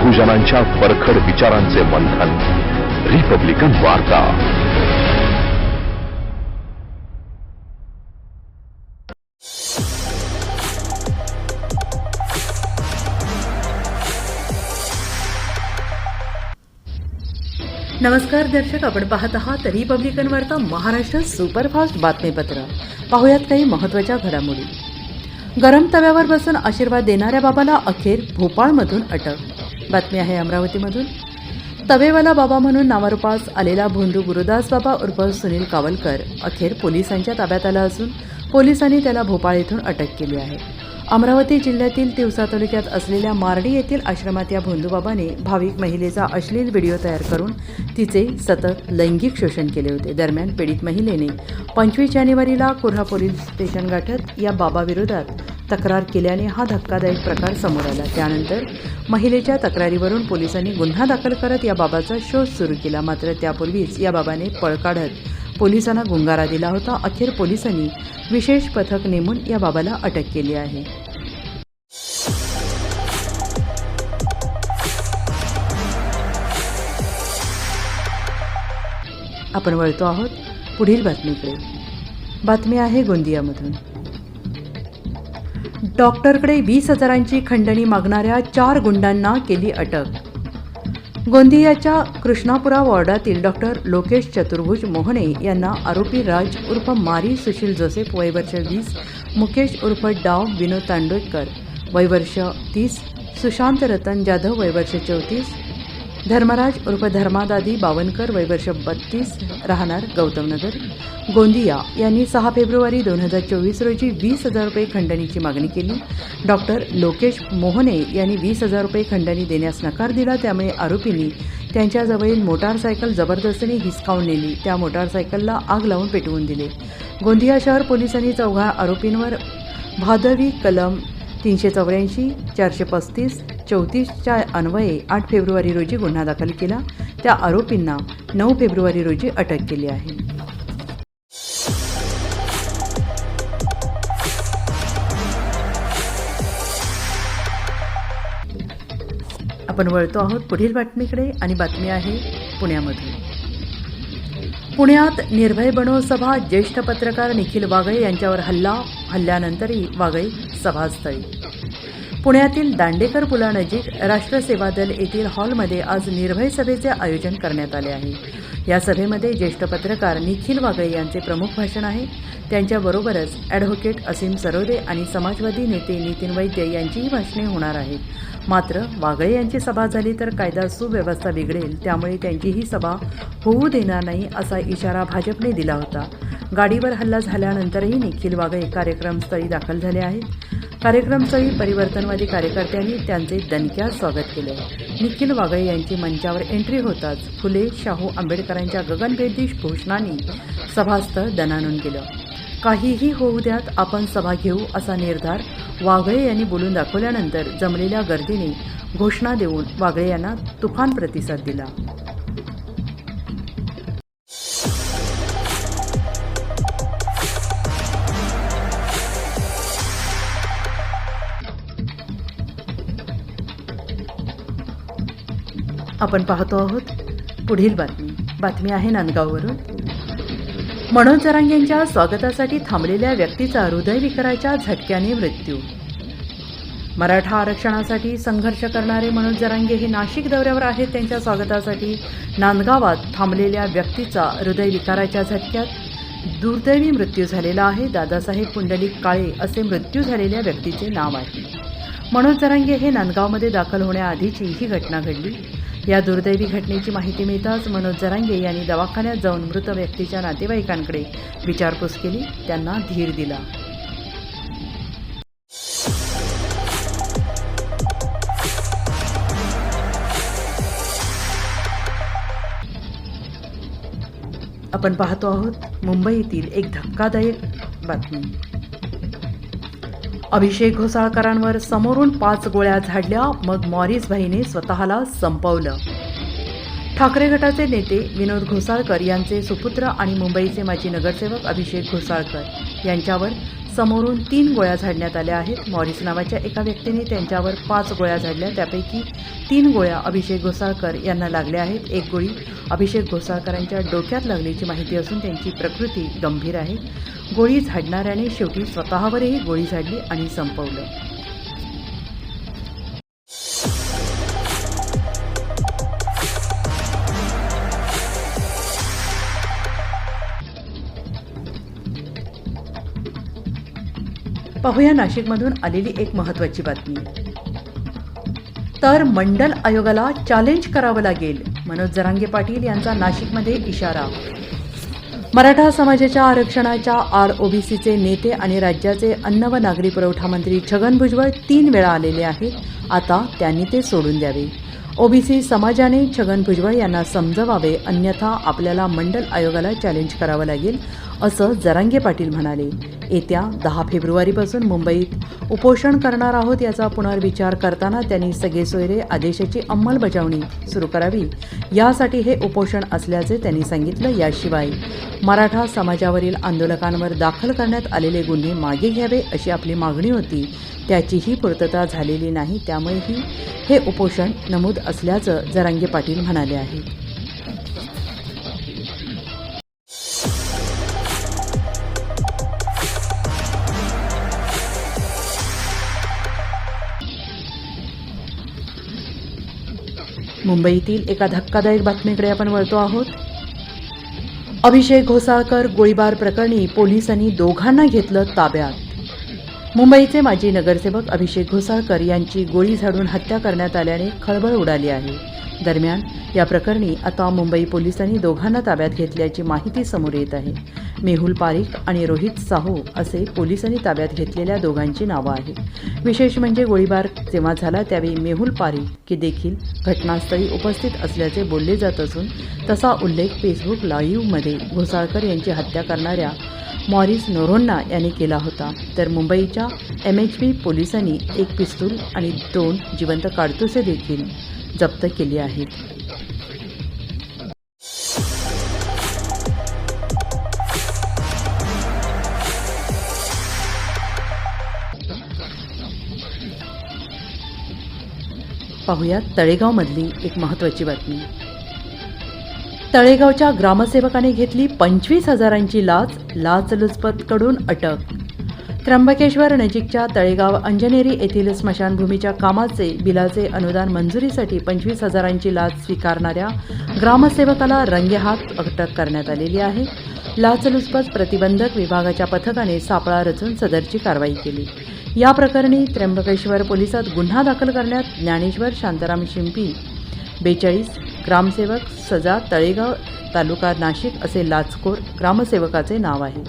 बहुजनांच्या परखड विचारांचे मंथन. रिपब्लिकन वार्ता. नमस्कार दर्शक आपण पाहत आहात रिपब्लिकन वार्ता महाराष्ट्र सुपरफास्ट बातमीपत्र. पाहुयात काही महत्त्वाच्या घडामोडी. गरम तव्यावर बसून आशीर्वाद देणाऱ्या बाबाला अखेर भोपाळमधून अटक. बातमी आहे अमरावतीमधून. तवेवाला बाबा म्हणून नावारूपास आलेला भोंदू गुरुदास बाबा उर्फ सुनील कावलकर अखेर पोलिसांच्या ताब्यात आला असून पोलिसांनी त्याला भोपाळ येथून अटक केली आहे. अमरावती जिल्ह्यातील तिवसा तालुक्यात असलेल्या मार्डी येथील आश्रमात या भोंदूबाबाने भाविक महिलेचा अश्लील व्हिडिओ तयार करून तिचे सतत लैंगिक शोषण केले होते. दरम्यान पीडित महिलेने पंचवीस जानेवारीला कुर्हा पोलीस स्टेशन गाठत या बाबाविरोधात तक्रार केल्याने हा धक्कादायक प्रकार समोर आला. त्यानंतर महिलेच्या तक्रारीवरून पोलिसांनी गुन्हा दाखल करत या बाबाचा शोध सुरू केला. मात्र त्यापूर्वीच या बाबाने पळ काढत पोलिसांना गुंगारा दिला होता. अखेर पोलिसांनी विशेष पथक नेमून या बाबाला अटक केली आहे. आपण वळतो आहोत पुढील बातमीकडे. बातमी आहे गोंदियामधून. डॉक्टरकडे वीस हजारांची खंडणी मागणाऱ्या चार गुंडांना केली अटक. गोंदियाच्या कृष्णापुरा वॉर्डातील डॉक्टर लोकेश चतुर्भुज मोहने यांना आरोपी राज उर्फ मारी सुशील जोसेफ वयवर्ष वीस मुकेश उर्फ डाव विनोद तांडोळकर वयवर्ष तीस सुशांत रतन जाधव वयवर्ष चौतीस धर्मराज उर्फ धर्मादादी बावनकर वयवर्ष बत्तीस राहणार गौतमनगर. गोंदिया यांनी सहा फेब्रुवारी दोन हजार चोवीस रोजी वीस हजार रुपये खंडणीची मागणी केली. डॉक्टर लोकेश मोहने यांनी वीस हजार रुपये खंडणी देण्यास नकार दिला. त्यामुळे आरोपींनी त्यांच्याजवळील मोटारसायकल जबरदस्तीने हिसकावून नेली. त्या मोटारसायकलला आग लावून पेटवून दिले. गोंदिया शहर पोलिसांनी चौघा आरोपींवर भादवी कलम तीनशे चौऱ्याऐंशी चारशे पस्तीस चौतीसच्या अन्वये आठ फेब्रुवारी रोजी गुन्हा दाखल केला. त्या आरोपींना नऊ फेब्रुवारी रोजी अटक केली आहे. आपण वळतो आहोत पुढील बातमीकडे आणि बातमी आहे पुण्यामधून. पुण्यात निर्भय बनो सभा ज्येष्ठ पत्रकार निखिल वागळे यांच्यावर हल्ला. हल्ल्यानंतरही वागळे सभास्थळी. पुण्यातील दांडेकर पुलानजीक राष्ट्र सेवा दल येथील हॉलमध्ये आज निर्भय सभेचे आयोजन करण्यात आले आहे. या सभेमध्ये ज्येष्ठ पत्रकार निखिल वागळे यांचे प्रमुख भाषण आहे. त्यांच्याबरोबरच ॲडव्होकेट असीम सरोदे आणि समाजवादी नेते नितीन वैद्य यांचीही भाषणे होणार आहेत मात्र वागळे यांची सभा झाली तर कायदा सुव्यवस्था बिघडेल त्यामुळे त्यांची ही सभा होऊ देणार नाही असा इशारा भाजपने दिला होता. गाडीवर हल्ला झाल्यानंतरही निखिल वागळे कार्यक्रमस्थळी दाखल झाले आहेत. कार्यक्रमस्थळी परिवर्तनवादी कार्यकर्त्यांनी त्यांचे दणक्यात स्वागत केले. निखिल वागळे यांची मंचावर एंट्री होताच फुले शाहू आंबेडकरांच्या गगनभेदी घोषणांनी सभास्थळ दणानून गेलं. काहीही होऊ द्यात आपण सभा घेऊ असा निर्धार वागळे यांनी बोलून दाखवल्यानंतर जमलेल्या गर्दीने घोषणा देऊन वागळे यांना तुफान प्रतिसाद दिला. आपण पाहतो आहोत पुढील बातमी. बातमी आहे नांदगाववरून. मनोज जरांगेंच्या स्वागतासाठी थांबलेल्या व्यक्तीचा हृदयविकाराच्या झटक्याने मृत्यू. मराठा आरक्षणासाठी संघर्ष करणारे मनोज जरांगे हे नाशिक दौऱ्यावर आहेत. त्यांच्या स्वागतासाठी नांदगावात थांबलेल्या व्यक्तीचा हृदयविकाराच्या झटक्यात दुर्दैवी मृत्यू झालेला आहे. दादासाहेब पुंडलिक काळे असे मृत्यू झालेल्या व्यक्तीचे नाव आहे. मनोज जरांगे हे नांदगावमध्ये दाखल होण्याआधीची ही घटना घडली. या दुर्दैवी घटनेची माहिती मिळताच मनोज जरांगे यांनी दवाखान्यात जाऊन मृत व्यक्तीच्या नातेवाईकांकडे विचारपूस केली. त्यांना धीर दिला. आपण पाहतो आहोत मुंबईतील एक धक्कादायक बातमी. अभिषेक घोसाळकरांवर समोरून पाच गोळ्या झाडल्या मग मॉरिस भाईने स्वतःला संपवलं. ठाकरे गटाचे नेते विनोद घोसाळकर यांचे सुपुत्र आणि मुंबईचे माजी नगरसेवक अभिषेक घोसाळकर यांच्यावर समोरून तीन गोळ्या झाडण्यात आल्या आहेत. मॉरिस नावाच्या एका व्यक्तीने त्यांच्यावर पाच गोळ्या झाडल्या. त्यापैकी तीन गोळ्या अभिषेक घोसाळकर यांना लागल्या आहेत. एक गोळी अभिषेक घोसाळकरांच्या डोक्यात लागल्याची माहिती असून त्यांची प्रकृती गंभीर आहे. गोळी झाडणाऱ्याने शेवटी स्वतःवरही गोळी झाडली आणि संपवलं. पाहूया नाशिकमधून आलेली एक महत्त्वाची बातमी. तर मंडल आयोगाला चॅलेंज करावं लागेल मनोज जरांगे पाटील यांचा नाशिकमध्ये इशारा. मराठा समाजाच्या आरक्षणाच्या आर ओबीसीचे नेते आणि राज्याचे अन्न व नागरी पुरवठा मंत्री छगन भुजबळ तीन वेळा आलेले आहेत आता त्यांनी ते सोडून द्यावे. ओबीसी समाजाने छगन भुजबळ यांना समजवावे अन्यथा आपल्याला मंडल आयोगाला चॅलेंज करावं लागेल असं जरांगे पाटील म्हणाले. येत्या दहा फेब्रुवारीपासून मुंबईत उपोषण करणार आहोत याचा पुनर्विचार करताना त्यांनी सगळे सोयरे आदेशाची अंमलबजावणी सुरू करावी. यासाठी हे उपोषण असल्याचे त्यांनी सांगितलं. याशिवाय मराठा समाजावरील आंदोलकांवर दाखल करण्यात आलेले गुन्हे मागे घ्यावे अशी आपली मागणी होती. त्याचीही पूर्तता झालेली नाही त्यामुळेही हे उपोषण नमूद असल्याचं जरांगे पाटील म्हणाले आहे. मुंबईतील एका धक्कादायक बातमीकडे आपण वळतो आहोत. अभिषेक घोसाळकर गोळीबार प्रकरणी पोलिसांनी दोघांना घेतलं ताब्यात. मुंबईचे माजी नगरसेवक अभिषेक घोसाळकर यांची गोळी झाडून हत्या करण्यात आल्याने खळबळ उडाली आहे. दरम्यान या प्रकरणी आता मुंबई पोलिसांनी दोघांना ताब्यात घेतल्याची माहिती समोर येत आहे. मेहुल पारिक आणि रोहित साहू असे पोलिसांनी ताब्यात घेतलेल्या दोघांची नावं आहेत. विशेष म्हणजे गोळीबार जेव्हा झाला त्यावेळी मेहुल पारिक की देखील घटनास्थळी उपस्थित असल्याचे बोलले जात असून तसा उल्लेख फेसबुक लाईव्हमध्ये घोसाळकर यांची हत्या करणाऱ्या मॉरिस नोरोन्ना यांनी केला होता. तर मुंबईच्या एम एच पी पोलिसांनी एक पिस्तूल आणि दोन जिवंत काडतुसे देखील जप्त केली आहेत. पाहुयात तळेगावमधली एक महत्त्वाची बातमी. तळेगावच्या ग्रामसेवकाने घेतली पंचवीस हजारांची लाच लाचलुचपतकडून अटक. त्र्यंबकेश्वर नजीकच्या तळेगाव अंजनेरी येथील स्मशानभूमीच्या कामाचे बिलाचे अनुदान मंजुरीसाठी पंचवीस हजारांची लाच स्वीकारणाऱ्या ग्रामसेवकाला रंगेहात अटक करण्यात आलेली आहे. लाचलुचपत प्रतिबंधक विभागाच्या पथकाने सापळा रचून सदरची कारवाई केली. या प्रकरणी त्र्यंबकेश्वर पोलिसात गुन्हा दाखल करण्यात ज्ञानेश्वर शांताराम शिंपी बेचाळीस ग्रामसेवक सजा तळेगाव तालुका नाशिक असे लाचखोर ग्रामसेवकाचे नाव आहे.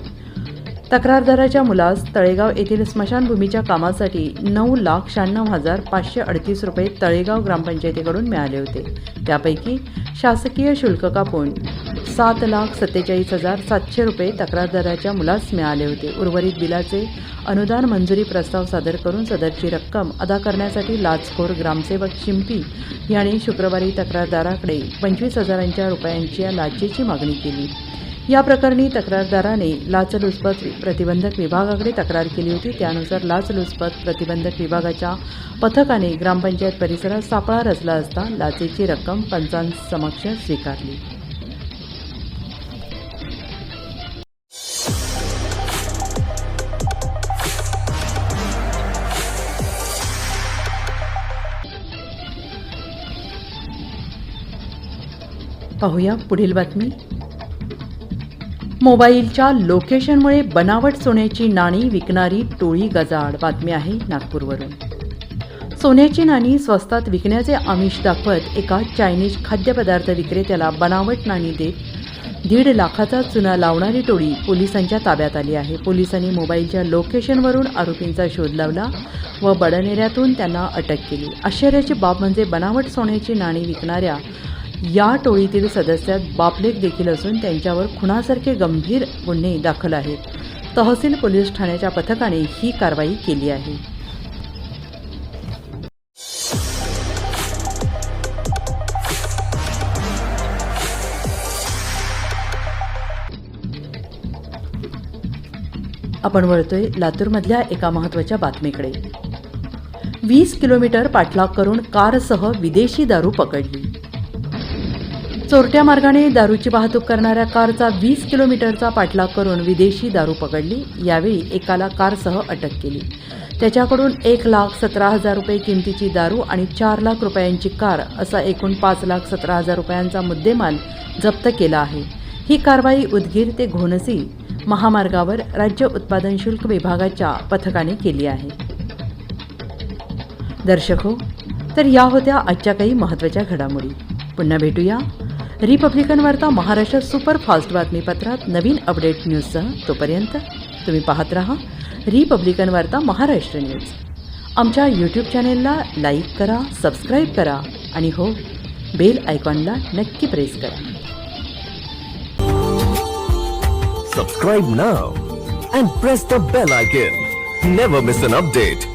तक्रारदाराच्या मुलास तळेगाव येथील स्मशानभूमीच्या कामासाठी नऊ लाख शहाण्णव हजार पाचशे अडतीस रुपये तळेगाव ग्रामपंचायतीकडून मिळाले होते. त्यापैकी शासकीय शुल्क कापून सात लाख सत्तेचाळीस हजार सातशे रुपये तक्रारदाराच्या मुलास मिळाले होते. उर्वरित बिलाचे अनुदान मंजुरी प्रस्ताव सादर करून सदरची रक्कम अदा करण्यासाठी लाचखोर ग्रामसेवक शिंपी यांनी शुक्रवारी तक्रारदाराकडे पंचवीस हजारांच्या रुपयांच्या लाचेची मागणी केली. या प्रकरणी तक्रारदाराने लाचलुचपत प्रतिबंधक विभागाकडे तक्रार केली होती. त्यानुसार लाचलुचपत प्रतिबंधक विभागाच्या पथकाने ग्रामपंचायत परिसरात सापळा रचला असता लाचेची रक्कम पंचांसमक्ष स्वीकारली. पाहूया पुढील बातमी. मोबाईलच्या लोकेशनमुळे बनावट सोन्याची नाणी विकणारी टोळी गजाड बातमी आहे नागपूरवरून. सोन्याची नाणी स्वस्तात विकण्याचे आमिष दाखवत एका चायनीज खाद्यपदार्थ विक्रेत्याला बनावट नाणी देत दीड लाखाचा चुना लावणारी टोळी पोलिसांच्या ताब्यात आली आहे. पोलिसांनी मोबाईलच्या लोकेशनवरून आरोपींचा शोध लावला व बडनेऱ्यातून त्यांना अटक केली. आश्चर्याची बाब म्हणजे बनावट सोन्याची नाणी विकणाऱ्या या टोळीतील सदस्यात बापलेक देखील असून त्यांच्यावर खुनासारखे गंभीर गुन्हे दाखल आहेत. तहसील पोलीस ठाण्याच्या पथकाने ही कारवाई केली आहे. आपण वळतोय लातूरमधल्या एका महत्त्वाच्या बातमीकडे. वीस किलोमीटर पाठलाग करून कारसह विदेशी दारू पकडली. चोरट्या मार्गाने दारूची वाहतूक करणाऱ्या कारचा वीस किलोमीटरचा पाठलाग करून विदेशी दारू पकडली. यावेळी एकाला कारसह अटक केली. त्याच्याकडून एक लाख सतरा हजार रुपये किमतीची दारू आणि चार लाख रुपयांची कार असा एकूण पाच लाख सतरा हजार रुपयांचा मुद्देमाल जप्त केला आहे. ही कारवाई उदगीर ते घोणसी महामार्गावर राज्य उत्पादन शुल्क विभागाच्या पथकाने केली आहे. दर्शक हो तर या होत्या आजच्या काही महत्त्वाच्या घडामोडी. पुन्हा भेटूया रिपब्लिकन वार्ता महाराष्ट्र सुपरफास्ट बातमीपत्रात नवीन अपडेट न्यूजसह तोपर्यंत तुम्ही पाहत रहा रिपब्लिकन वार्ता महाराष्ट्र न्यूज. आमच्या यूट्यूब चॅनेलला लाईक करा सबस्क्राईब करा आणि हो बेल आयकॉनला नक्की प्रेस करा. Subscribe now and press the bell icon never miss an update